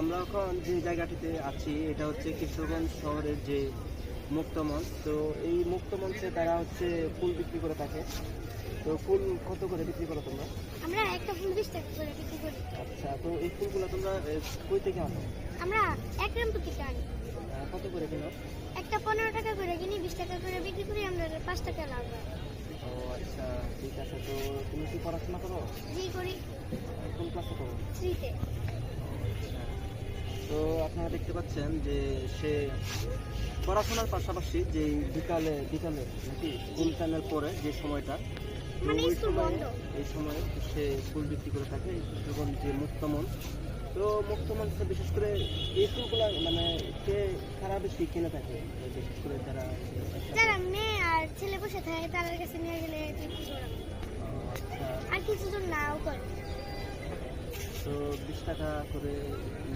আমরা এখন যে জায়গাটিতে আছি এটা হচ্ছে কিশোরগঞ্জ শহরের যে মুক্তমঞ্চ তো এই মুক্তমঞ্চে তারা হচ্ছে ফুল বিক্রি করে থাকে। তো ফুল কত করে বিক্রি করো তোমরা? আমরা একটা ফুল বিশ টাকা করে বিক্রি করি। আচ্ছা তো এই ফুলগুলো তোমরা কই থেকে আনো? আমরা এক রাম থেকে আনি। কত করে কিনো একটা পনেরো টাকা করে কিনি বিশ টাকা করে বিক্রি করি আমরা পাঁচ টাকা লাভ হয়। ও আচ্ছা ঠিক আছে তো তুমি কি পড়াশোনা করো? জি করি। কোন ক্লাসে করো থ্রিতে। আচ্ছা। তো আপনারা দেখতে পাচ্ছেন যে সে পড়াশোনার পাশাপাশি যে বিকালে বিকালে নাকি স্কুল টাইমের পরে যে সময়টা তো মানে ওই স্কুল সময়ে এই সময়ে সে ফুল বিক্রি করে থাকে যখন যে মুক্তমন। তো মুক্তমঞ্চে বিশেষ করে এই ফুলগুলো মানে কে কারা বেশি কিনে থাকে? বিশেষ করে যারা যারা মেয়ে আর ছেলে বসে থাকে তাদের কাছে নিয়ে গেলে আচ্ছা। আর কিছু জন নাও করে। তো বিশ টাকা করে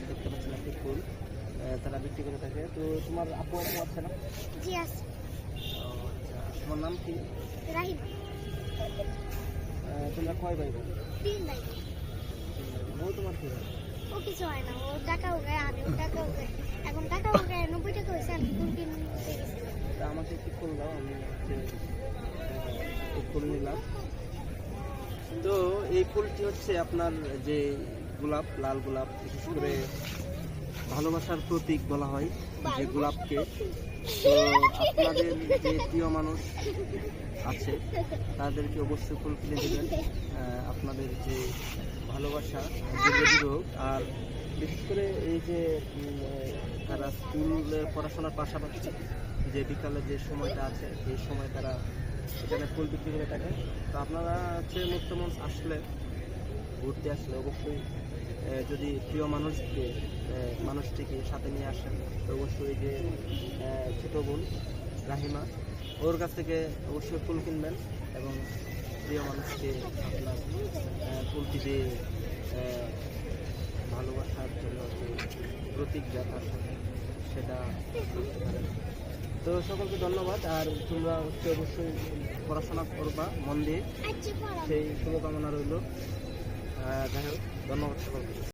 দেখতে আহ, তারা বিক্রি করে থাকে। তো তোমার আপু আপু আছে না? জি আছে। ও, আচ্ছা। তোমার নাম কি? রাহিম। তোমরা কয় ভাই বোন? তিন ভাই। ও তোমার কি? ও কিছু হয় না ও টাকা উগায় আমি ও টাকা উগায় এখন টাকা উগায় নব্বই টাকা হয়েছে আমি গেছি আমাকে একটু ফুল দাও আমি হচ্ছে ফুল নিলাম। তো এই ফুলটি হচ্ছে আপনার যে গোলাপ লাল গোলাপ বিশেষ করে ভালোবাসার প্রতীক বলা হয় যে গোলাপকে। তো আপনাদের যে প্রিয় মানুষ আছে তাদেরকে অবশ্যই ফুল কিনে দেবেন। আপনাদের যে ভালোবাসা হোক আর বিশেষ করে এই যে তারা স্কুলে পড়াশোনার পাশাপাশি যে বিকালে যে সময়টা আছে এই সময় তারা এখানে ফুল বিক্রি করে থাকে। তো আপনারা হচ্ছে মুক্তমঞ্চ আসলে ঘুরতে আসলে অবশ্যই যদি প্রিয় মানুষকে মানুষটিকে সাথে নিয়ে আসেন তো অবশ্যই যে ছোট বোন রাহিমা ওর কাছ থেকে অবশ্যই ফুল কিনবেন এবং প্রিয় মানুষকে আপনার ফুলটি দিয়ে ভালোবাসার জন্য যা তার সাথে সেটা তো সকলকে ধন্যবাদ। আর তোমরা হচ্ছে অবশ্যই পড়াশোনা করবা মন দিয়ে। আচ্ছা সেই শুভকামনা রইল। যাই হোক ধন্যবাদ সকলকে